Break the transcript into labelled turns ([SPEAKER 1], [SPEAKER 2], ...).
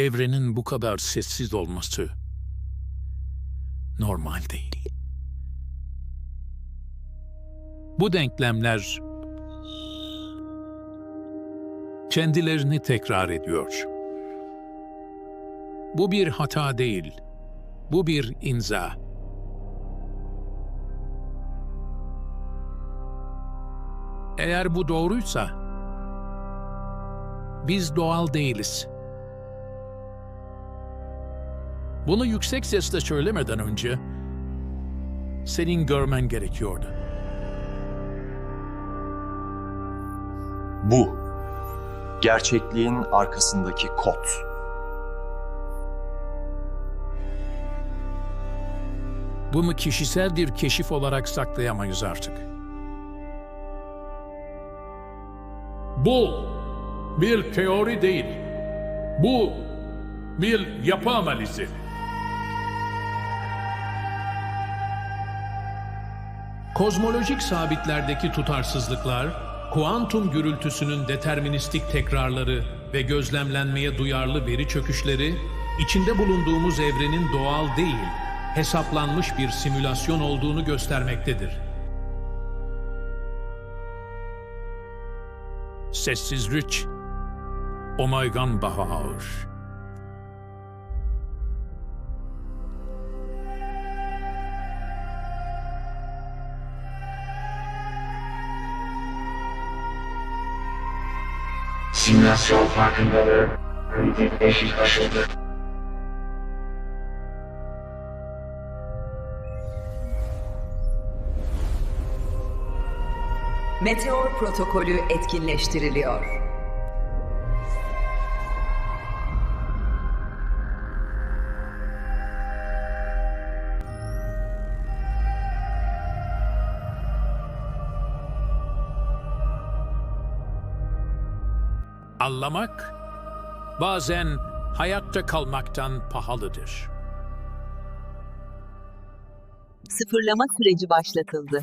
[SPEAKER 1] Evrenin bu kadar sessiz olması normal değil. Bu denklemler kendilerini tekrar ediyor. Bu bir hata değil. Bu bir inza. Eğer bu doğruysa biz doğal değiliz. Bunu yüksek sesle söylemeden önce senin görmen gerekiyordu.
[SPEAKER 2] Bu. Gerçekliğin arkasındaki kod.
[SPEAKER 1] Bunu kişisel bir keşif olarak saklayamayız artık. Bu bir teori değil. Bu bir yapı analizi. Kozmolojik sabitlerdeki tutarsızlıklar, kuantum gürültüsünün deterministik tekrarları ve gözlemlenmeye duyarlı veri çöküşleri, içinde bulunduğumuz evrenin doğal değil, hesaplanmış bir simülasyon olduğunu göstermektedir. Sessiz Rich, Omeygan Bahar.
[SPEAKER 3] Simülasyon farkındalığı kritik eşik aşıldı.
[SPEAKER 4] Meteor protokolü etkinleştiriliyor.
[SPEAKER 1] Anlamak bazen hayatta kalmaktan pahalıdır.
[SPEAKER 4] Sıfırlama süreci başlatıldı.